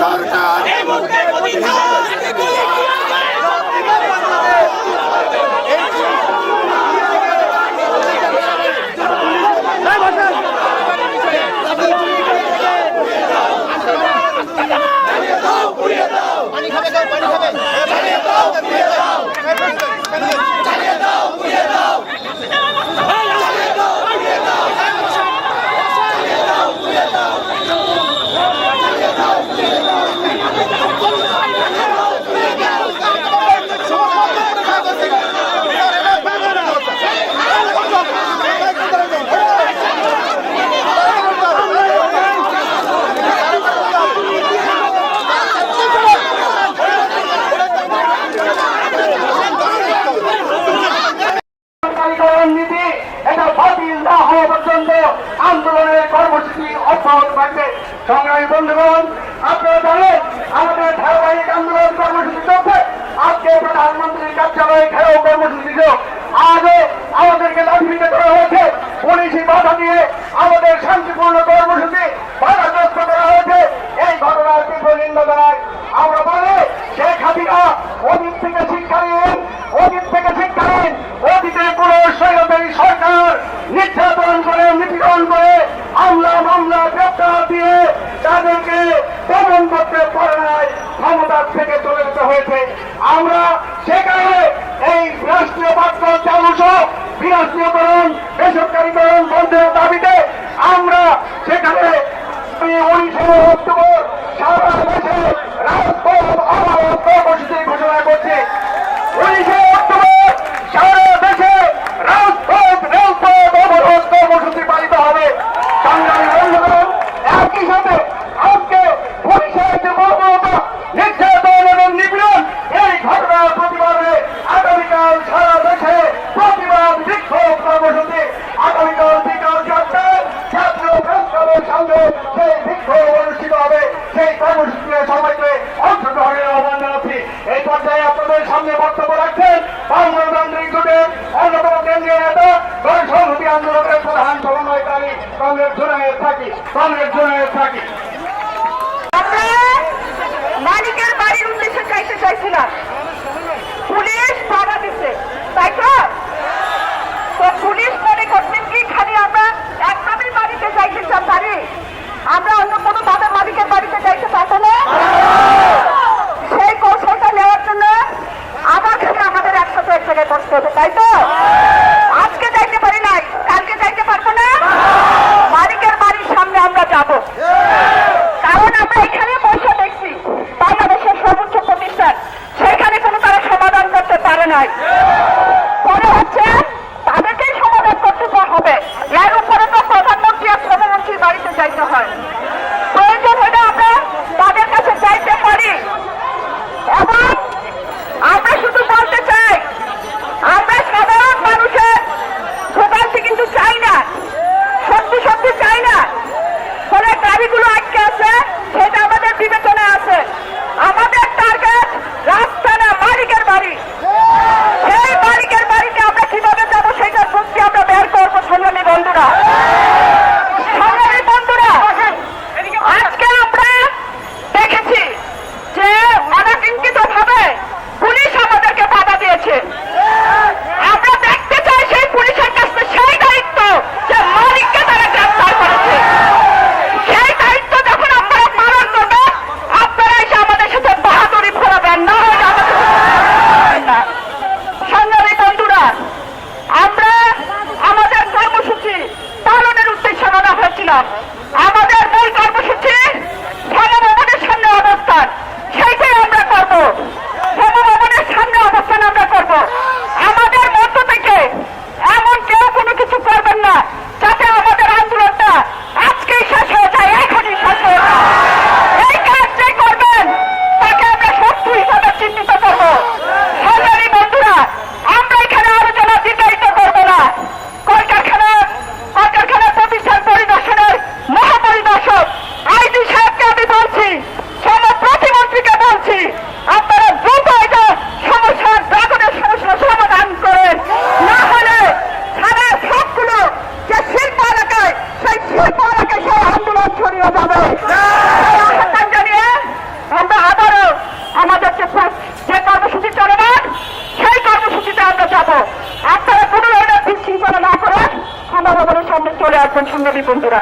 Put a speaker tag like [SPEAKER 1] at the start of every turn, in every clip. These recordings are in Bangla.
[SPEAKER 1] সরকার। মহল থাকবে সংগ্রামী বন্ধুগণ, আপনারা জানেন আমাদের ধারাবাহিক আন্দোলন কর্মসূচি চলছে। আজকে প্রধানমন্ত্রীর কার্যালয়ে ঘেরাও কর্মসূচি আজও আমাদেরকে লাঠিতে ধরা হয়েছে। পুলিশি বাধা দিয়ে আমাদের শান্তিপূর্ণ হয়েছে। আমরা সে কারণে এই রাষ্ট্রীয় পাত্র চালু সহ বিরাষ্ট্রীয়করণ বেসরকারীকরণ বন্ধের দাবিতে আমরা সেখানে উনিশে অক্টোবর সারা দেশে রাজপথ অবরোধ করে আলোচনায় থাকি।
[SPEAKER 2] ¡Articulo! যাব আপনারা কোনো ধরনের বিশৃঙ্খলা না করে আমরা ভবনের সামনে চলে আসবেন সুন্দরী বন্ধুরা।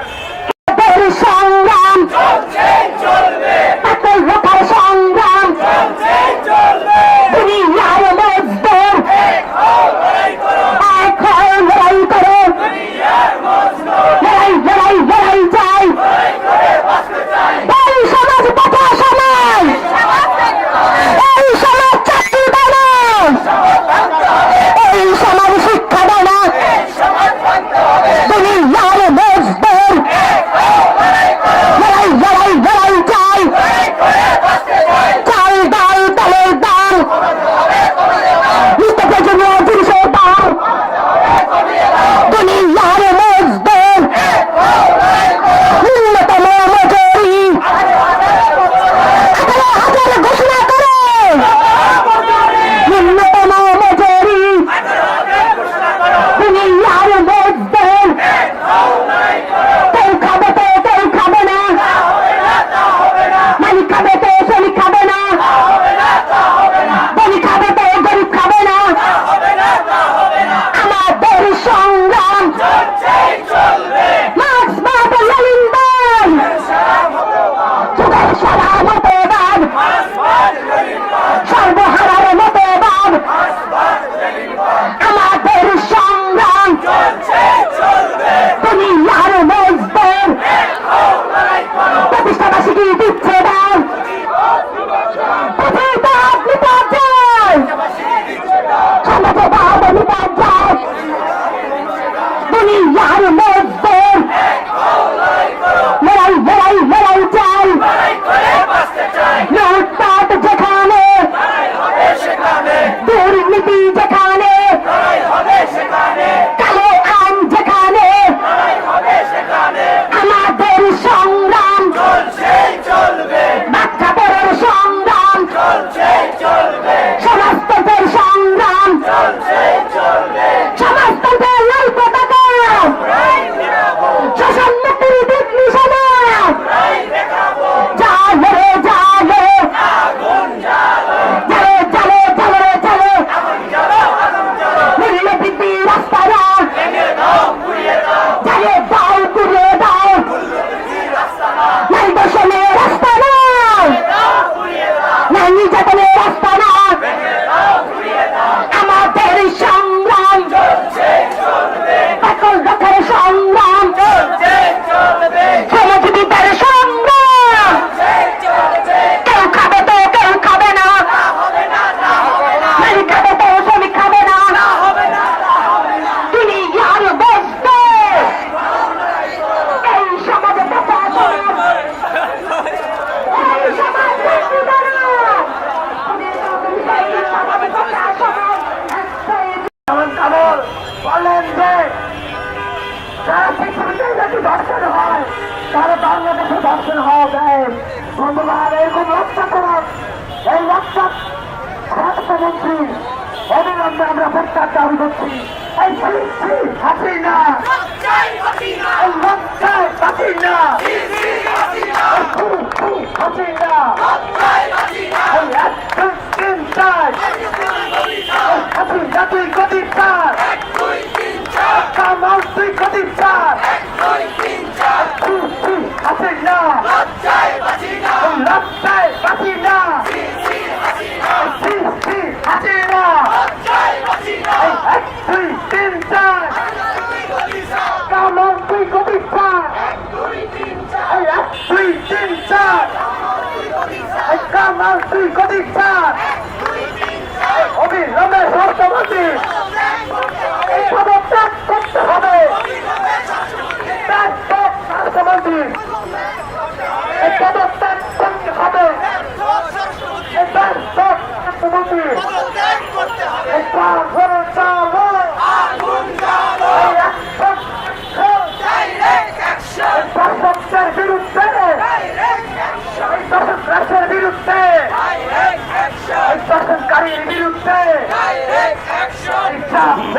[SPEAKER 3] Amen. হাসিনা। হাসিনা। হাসিনা। তুই কদিন চার। কামাল তুই কদিন চার। হাসিনা। লজ্জায় বাসিনা নাস্তিক অধিষ্ঠান Yeah.